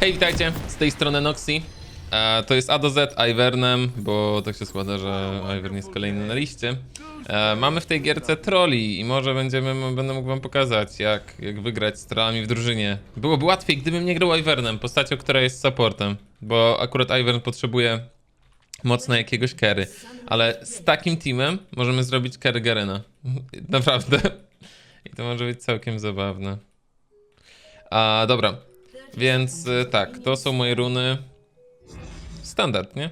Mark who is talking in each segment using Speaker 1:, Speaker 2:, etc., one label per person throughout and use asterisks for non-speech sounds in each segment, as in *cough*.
Speaker 1: Hej, witajcie, z tej strony Noxy. E, to jest A do Z Ivernem, bo tak się składa, że Ivern jest kolejny na liście. E, mamy w tej gierce troli i może będziemy, będę mógł wam pokazać, jak, jak wygrać z trollami w drużynie. Byłoby łatwiej, gdybym nie grał Ivernem, postacią, która jest supportem, bo akurat Ivern potrzebuje mocno jakiegoś carry, ale z takim teamem możemy zrobić carry Garena. *laughs* Naprawdę. I to może być całkiem zabawne. A, dobra. Więc y, tak, to są moje runy. Standard, nie?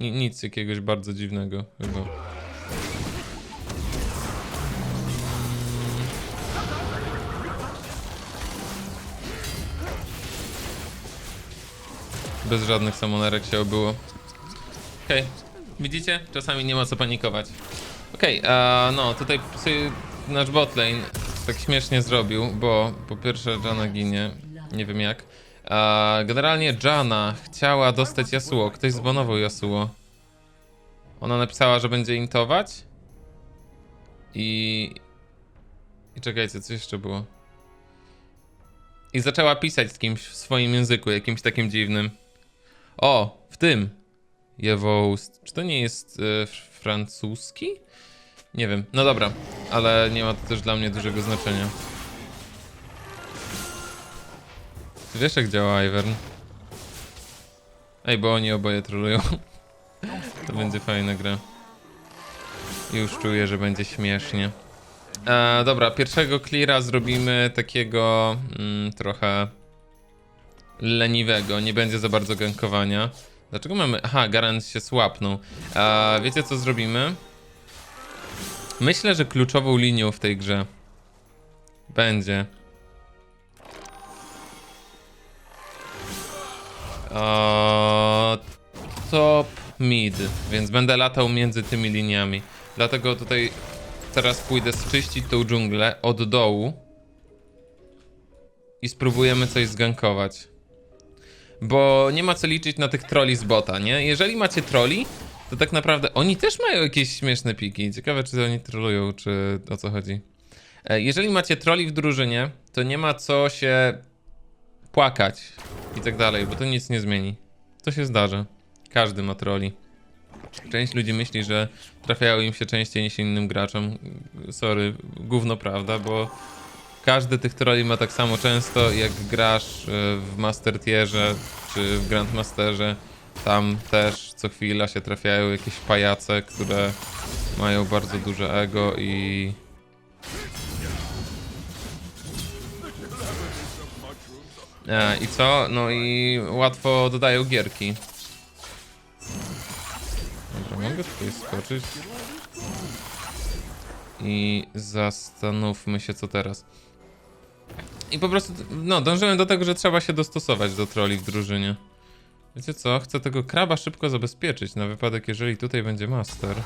Speaker 1: Ni- nic jakiegoś bardzo dziwnego chyba. Bez żadnych samonerek się obyło. Okej, widzicie? Czasami nie ma co panikować. Okej, a no tutaj nasz botlane tak śmiesznie zrobił, bo po pierwsze Jana ginie, nie wiem jak. Generalnie Jana chciała dostać Yasuo, ktoś zbanował Yasuo. Ona napisała, że będzie intować. I... I czekajcie, co jeszcze było? I zaczęła pisać w kimś w swoim języku, jakimś takim dziwnym. O, w tym. Jewoust. Czy to nie jest e, francuski? Nie wiem. No dobra, ale nie ma to też dla mnie dużego znaczenia. Wiesz jak działa Ivern? Ej, bo oni oboje trolują. To będzie fajna gra. Już czuję, że będzie śmiesznie. E, dobra, pierwszego cleara zrobimy takiego mm, trochę leniwego. Nie będzie za bardzo gankowania. Dlaczego mamy... Aha, Garant się słapnął. E, wiecie co zrobimy? Myślę, że kluczową linią w tej grze będzie Eee, top mid, więc będę latał między tymi liniami. Dlatego tutaj teraz pójdę zczyścić tą dżunglę od dołu i spróbujemy coś zgankować. Bo nie ma co liczyć na tych troli z bota, nie? Jeżeli macie troli, to tak naprawdę oni też mają jakieś śmieszne piki. Ciekawe, czy oni trolują, czy o co chodzi. E, Jeżeli macie troli w drużynie, to nie ma co się płakać i tak dalej, bo to nic nie zmieni. To się zdarza. Każdy ma troli. Część ludzi myśli, że trafiają im się częściej niż innym graczom. Sorry, gówno prawda, bo każdy tych troli ma tak samo często, jak grasz e, w Master Tierze czy w Grandmasterze. Tam też co chwila się trafiają jakieś pajace, które mają bardzo duże ego i E, I co? No i łatwo dodają gierki. Dobra, mogę tutaj skoczyć. I zastanówmy się, co teraz. I po prostu, no, dążymy do tego, że trzeba się dostosować do troli w drużynie. Wiecie co? Chcę tego kraba szybko zabezpieczyć, na wypadek, jeżeli tutaj będzie master.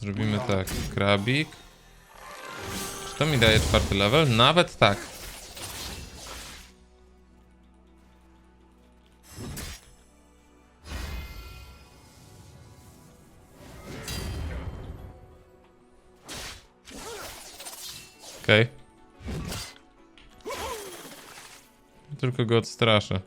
Speaker 1: Zrobimy tak, krabik. Czy to mi daje czwarty level? Nawet tak. Okej. Tylko go odstraszę.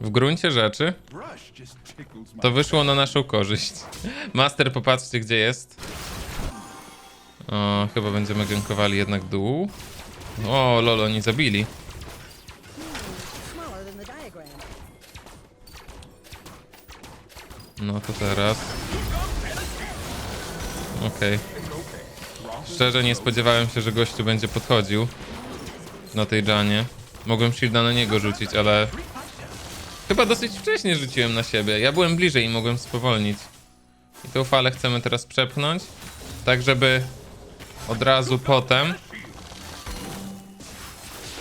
Speaker 1: W gruncie rzeczy to wyszło na naszą korzyść. *laughs* Master, popatrzcie gdzie jest. O, chyba będziemy gankowali jednak dół. O, lolo, oni zabili. No to teraz. Okej. Szczerze nie spodziewałem się, że gościu będzie podchodził na tej Janie. Mogłem shielda na niego rzucić, ale chyba dosyć wcześnie rzuciłem na siebie. Ja byłem bliżej i mogłem spowolnić. I tą falę chcemy teraz przepchnąć, tak żeby od razu potem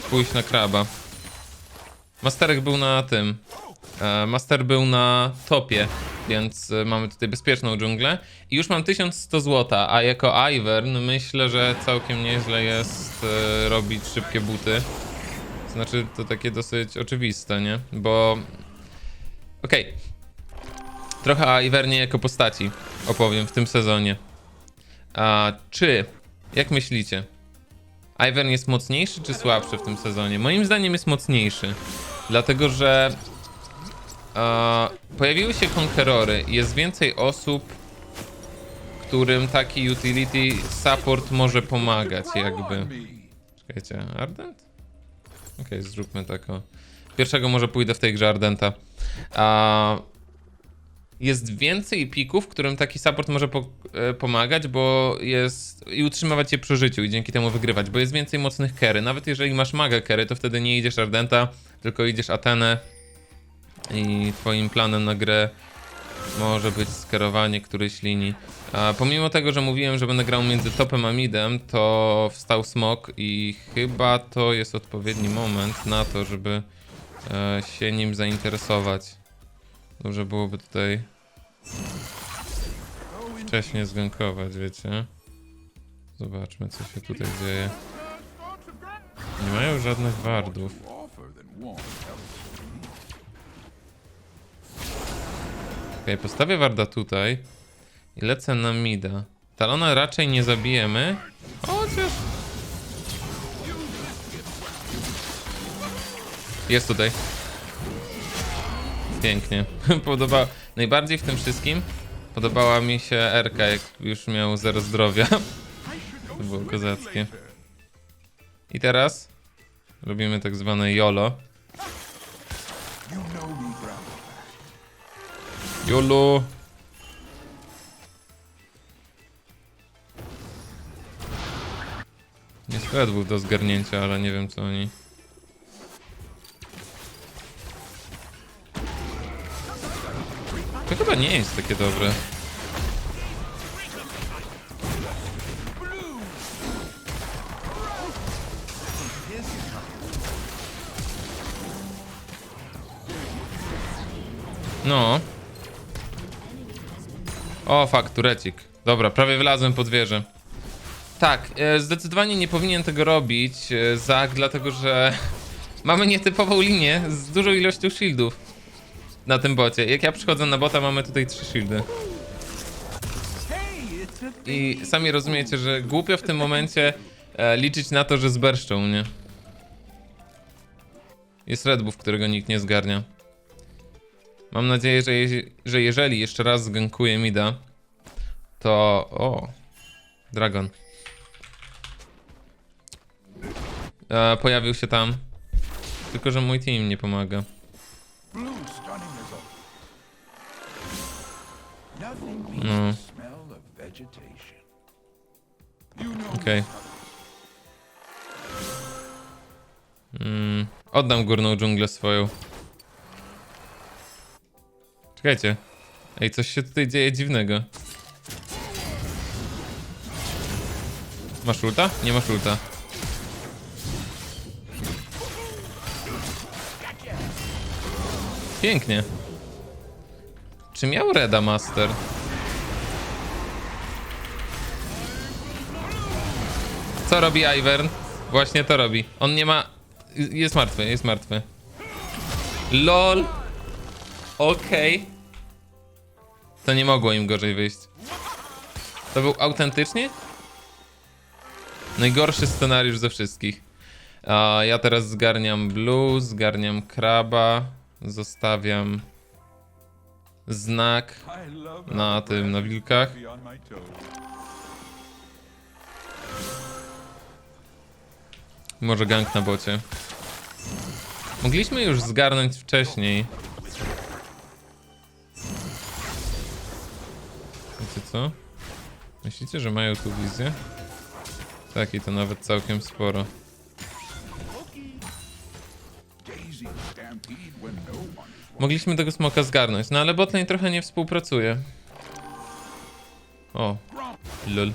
Speaker 1: pójść na kraba. Masterek był na tym. E, Master był na topie, więc e, mamy tutaj bezpieczną dżunglę. I już mam 1100 zł, a jako Ivern myślę, że całkiem nieźle jest e, robić szybkie buty. Znaczy, to takie dosyć oczywiste, nie? Bo... Okej. Trochę o Ivernie jako postaci opowiem w tym sezonie. A czy, jak myślicie, Ivern jest mocniejszy czy słabszy w tym sezonie? Moim zdaniem jest mocniejszy, dlatego że e, pojawiły się konkerory jest więcej osób, którym taki utility support może pomagać jakby. Czekajcie, Ardent? Okej, zróbmy tak o. Pierwszego może pójdę w tej grze Ardenta. A, jest więcej pików, którym taki support może po, e, pomagać, bo jest i utrzymywać je przy życiu i dzięki temu wygrywać, bo jest więcej mocnych kery. Nawet jeżeli masz maga kery, to wtedy nie idziesz Ardenta, tylko idziesz Atenę i twoim planem na grę może być skierowanie którejś linii. A pomimo tego, że mówiłem, że będę grał między topem a midem, to wstał smok i chyba to jest odpowiedni moment na to, żeby e, się nim zainteresować. Dobrze byłoby tutaj wcześniej zgankować, wiecie. Zobaczmy, co się tutaj dzieje. Nie mają żadnych wardów. Okej, postawię warda tutaj i lecę na mida. Talona raczej nie zabijemy. Chociaż... Jest tutaj. Pięknie. *laughs* Podoba... Najbardziej w tym wszystkim podobała mi się Erka, jak już miał zero zdrowia. *laughs* To było kozackie. I teraz robimy tak zwane YOLO. YOLO! Jest Red Bull do zgarnięcia, ale nie wiem co oni. To chyba nie jest takie dobre. No. O, fakt, turecik. Dobra, prawie wlazłem pod wieżę. Tak, e, zdecydowanie nie powinien tego robić, e, Zak, dlatego że *laughs* mamy nietypową linię z dużą ilością shieldów na tym bocie. Jak ja przychodzę na bota, mamy tutaj trzy shieldy. I sami rozumiecie, że głupio w tym momencie e, liczyć na to, że zberszczą mnie. Jest Red Bull, którego nikt nie zgarnia. Mam nadzieję, że, je, że jeżeli jeszcze raz zgankuje Mida, to... O! Dragon. E, pojawił się tam. Tylko, że mój team nie pomaga. No. Okej. Mm, oddam górną dżunglę swoją. Czekajcie. Ej, coś się tutaj dzieje dziwnego. Masz ulta? Nie masz ulta. Pięknie. Czy miał Reda Master? Co robi Ivern? Właśnie to robi. On nie ma... Jest martwy, jest martwy. LOL. Okej. To nie mogło im gorzej wyjść. To był autentycznie? Najgorszy scenariusz ze wszystkich. A ja teraz zgarniam Blue, zgarniam Kraba, zostawiam znak na tym, na wilkach. Może gang na bocie. Mogliśmy już zgarnąć wcześniej. Wiecie co? Myślicie, że mają tu wizję? Tak, i to nawet całkiem sporo. Mogliśmy tego smoka zgarnąć, no ale botlane trochę nie współpracuje. O, lol.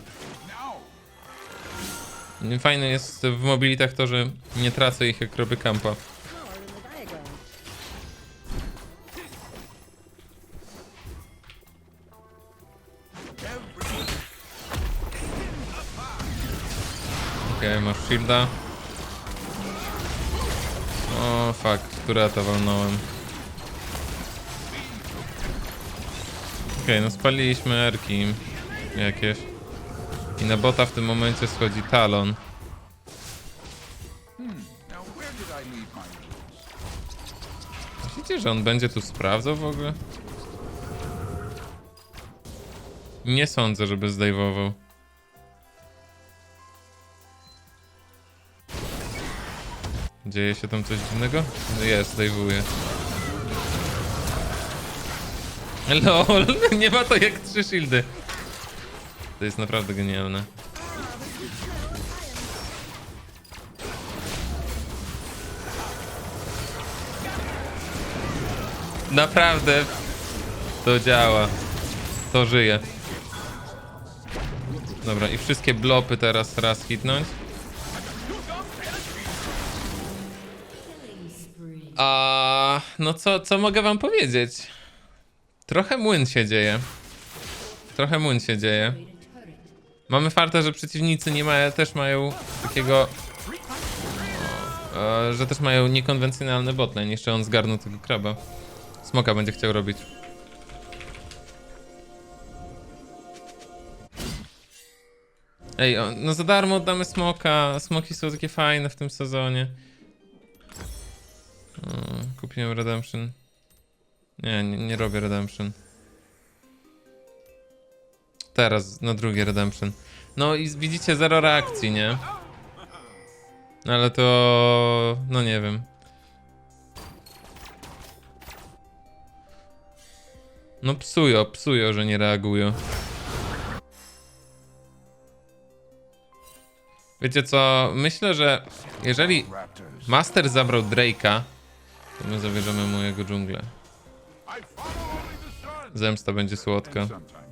Speaker 1: Fajne jest w mobilitach to, że nie tracę ich jak robię kampa. Shielda. O, fuck, tureta walnąłem. Okej, no spaliliśmy erki jakieś. I na bota w tym momencie schodzi Talon. Myślicie, że on będzie tu sprawdzał w ogóle? Nie sądzę, żeby zdejmował. Dzieje się tam coś dziwnego? Jest, zdejmuje. LOL, *laughs* nie ma to jak trzy shieldy. To jest naprawdę genialne. Naprawdę to działa. To żyje. Dobra, i wszystkie blopy teraz raz hitnąć. A no co, co mogę wam powiedzieć? Trochę młyn się dzieje. Trochę młyn się dzieje. Mamy farta, że przeciwnicy nie mają, też mają takiego... E, że też mają niekonwencjonalny botlane. Jeszcze on zgarnął tego kraba. Smoka będzie chciał robić. Ej, no za darmo oddamy smoka. Smoki są takie fajne w tym sezonie. O, kupiłem Redemption. Nie, nie, nie robię Redemption. Teraz, na drugie Redemption. No i widzicie, zero reakcji, nie? Ale to... no nie wiem. No psują, psują, że nie reagują. Wiecie co, myślę, że jeżeli. Master zabrał Drake'a, to my zabierzemy mu jego dżunglę. Zemsta będzie słodka.
Speaker 2: Scorpion.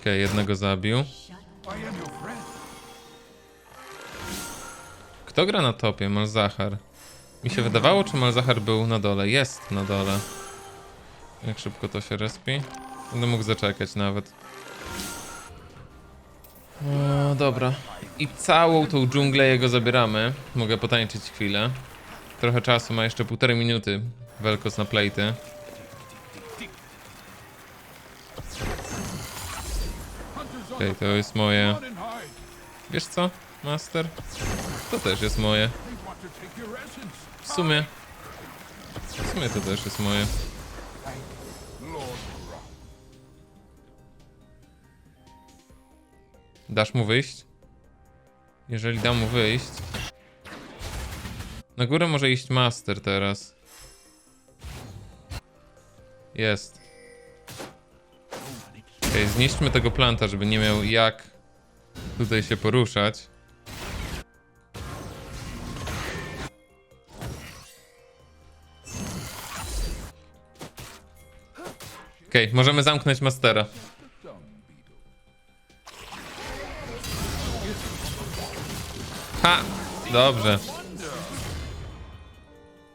Speaker 1: Okej, jednego zabił. Kto gra na topie? Malzahar. Mi się wydawało, czy Malzahar był na dole. Jest na dole. Jak szybko to się respi? Będę mógł zaczekać nawet. O, dobra. I całą tą dżunglę jego zabieramy. Mogę potańczyć chwilę. Trochę czasu, ma jeszcze półtorej minuty. Velkos na plejty. Okej, to jest moje. Wiesz co, Master? To też jest moje. W sumie. W sumie to też jest moje. Dasz mu wyjść? Jeżeli dam mu wyjść. Na górę może iść Master teraz. Jest. Okej, zniszczmy tego planta, żeby nie miał jak tutaj się poruszać. Okej, możemy zamknąć Mastera. Ha! Dobrze.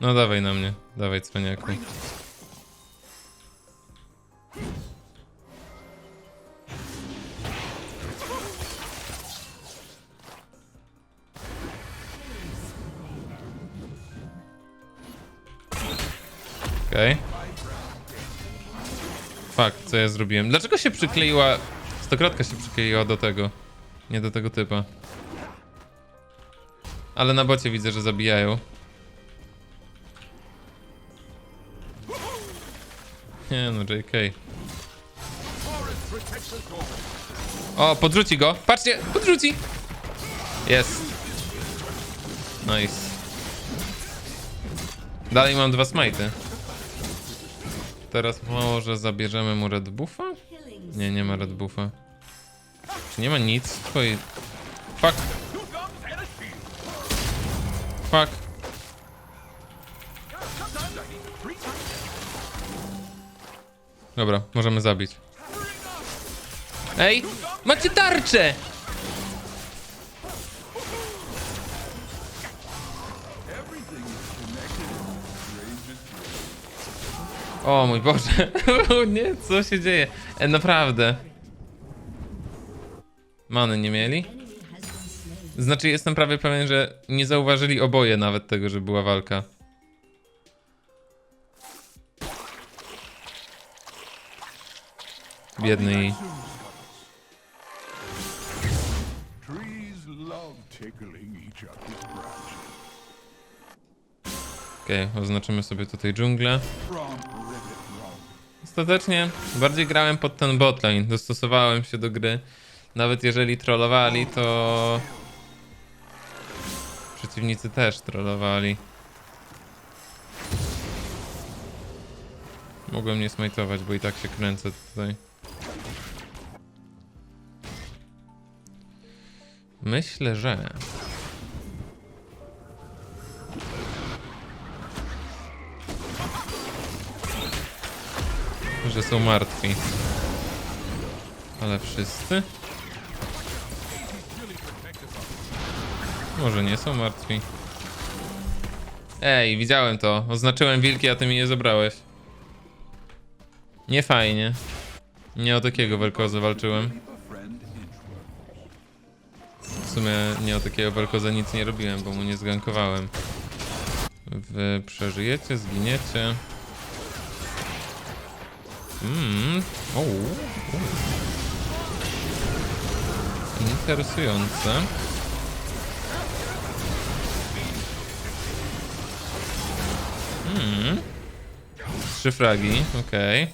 Speaker 1: No dawaj na mnie, dawaj cwaniaku. Okej. Fuck, co ja zrobiłem? Dlaczego się przykleiła... Stokrotka się przykleiła do tego. Nie do tego typa. Ale na bocie widzę, że zabijają. Nie no, JK. O, podrzuci go. Patrzcie, podrzuci. Jest. Nice. Dalej mam dwa smajty. Teraz może zabierzemy mu red buffa? Nie, nie ma red buffa. Czy nie ma nic w twojej... Fuck. Fuck. Dobra, możemy zabić. Ej! Macie tarczę! O mój Boże. *laughs* Nie, co się dzieje? E, naprawdę. Many nie mieli? Znaczy, jestem prawie pewien, że nie zauważyli oboje nawet tego, że była walka. Biedny
Speaker 2: jej.
Speaker 1: Okej, okay, oznaczymy sobie tutaj dżunglę. Ostatecznie bardziej grałem pod ten botlane, dostosowałem się do gry. Nawet jeżeli trollowali, to Przeciwnicy też trollowali. Mogłem nie smajtować, bo i tak się kręcę tutaj. Myślę, że... Że są martwi. Ale wszyscy? Może nie są martwi. Ej, widziałem to. Oznaczyłem wilki, a ty mi je zabrałeś. Nie fajnie. Nie o takiego welkoza walczyłem. W sumie nie o takiego welkoza nic nie robiłem, bo mu nie zgankowałem. Wy przeżyjecie, zginiecie. Mmm. Interesujące. Trzy fragi, okej.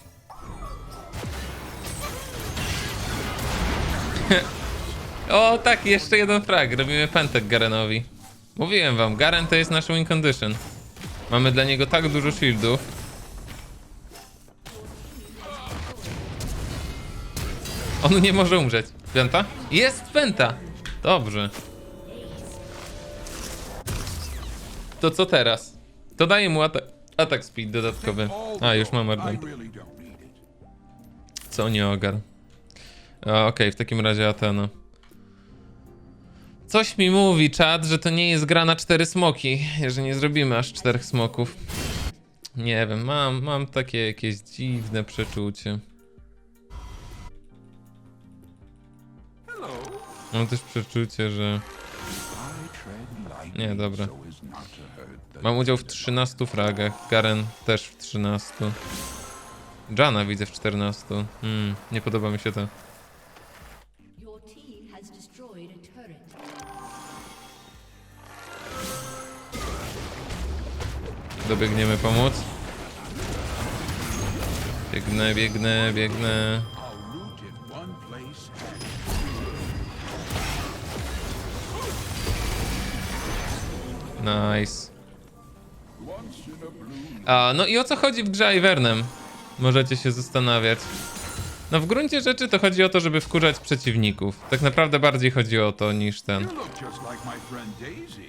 Speaker 1: *laughs* O tak, jeszcze jeden frag. Robimy pentek Garenowi. Mówiłem wam, Garen to jest nasz win condition. Mamy dla niego tak dużo shieldów. On nie może umrzeć. Penta? Jest penta! Dobrze. To co teraz? To daje mu atak, atak speed dodatkowy. A, już mam Ardent. Co nie ogar. Okej, w takim razie Atena. Coś mi mówi czat, że to nie jest gra na cztery smoki, że nie zrobimy aż czterech smoków. Nie wiem, mam, mam takie jakieś dziwne przeczucie. Mam też przeczucie, że Nie, dobra. Mam udział w 13 fragach, Garen też w 13. Jana widzę w 14. Hmm, nie podoba mi się to. Dobiegniemy pomóc. Biegnę, biegnę, biegnę. Nice.
Speaker 2: A
Speaker 1: no i o co chodzi w grze Ivernem? Możecie się zastanawiać. No w gruncie rzeczy to chodzi o to, żeby wkurzać przeciwników. Tak naprawdę bardziej chodzi o to niż ten.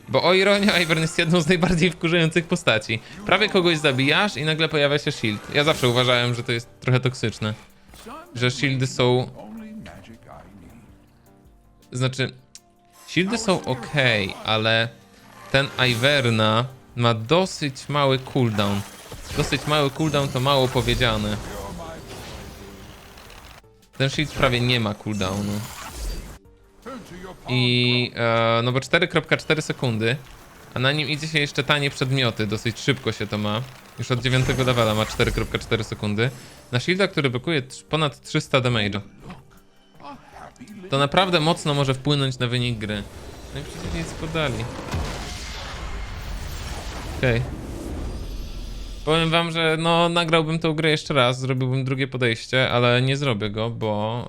Speaker 1: Bo o ironia, Ivern jest jedną z najbardziej wkurzających postaci. Prawie kogoś zabijasz i nagle pojawia się shield. Ja zawsze uważałem, że to jest trochę toksyczne. Że shieldy są... Znaczy... Shieldy są ok, ale ten Iverna ma dosyć mały cooldown. Dosyć mały cooldown to mało powiedziane. Ten shield prawie nie ma cooldownu. I e, no bo 4.4 sekundy, a na nim idzie się jeszcze tanie przedmioty, dosyć szybko się to ma. Już od 9 levela ma 4.4 sekundy. Na shielda, który blokuje ponad 300 damage'a. To naprawdę mocno może wpłynąć na wynik gry. No i przecież nic podali. Okej. Powiem wam, że no nagrałbym tą grę jeszcze raz, zrobiłbym drugie podejście, ale nie zrobię go, bo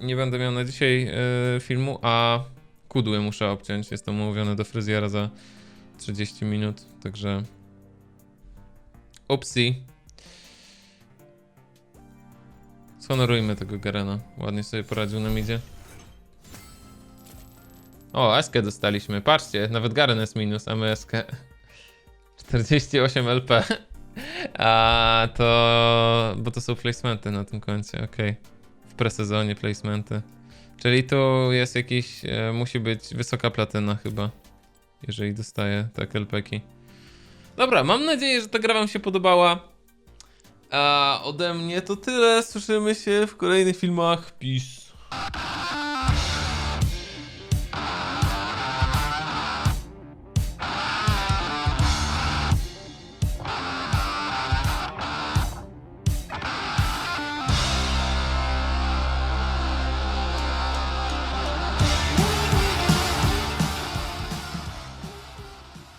Speaker 1: e, nie będę miał na dzisiaj e, filmu, a kudły muszę obciąć. Jestem umówiony do fryzjera za 30 minut, także... Upsi. Zhonorujmy tego Garena. Ładnie sobie poradził nam idzie. O, Eskę dostaliśmy. Patrzcie, nawet Garen jest minus, a my Eskę. 48 LP. A to. Bo to są placementy na tym koncie, okej. W presezonie placementy. Czyli tu jest jakiś. E, musi być wysoka platyna chyba. Jeżeli dostaję tak LPki. Dobra, mam nadzieję, że ta gra Wam się podobała. A ode mnie to tyle. Słyszymy się w kolejnych filmach. Peace.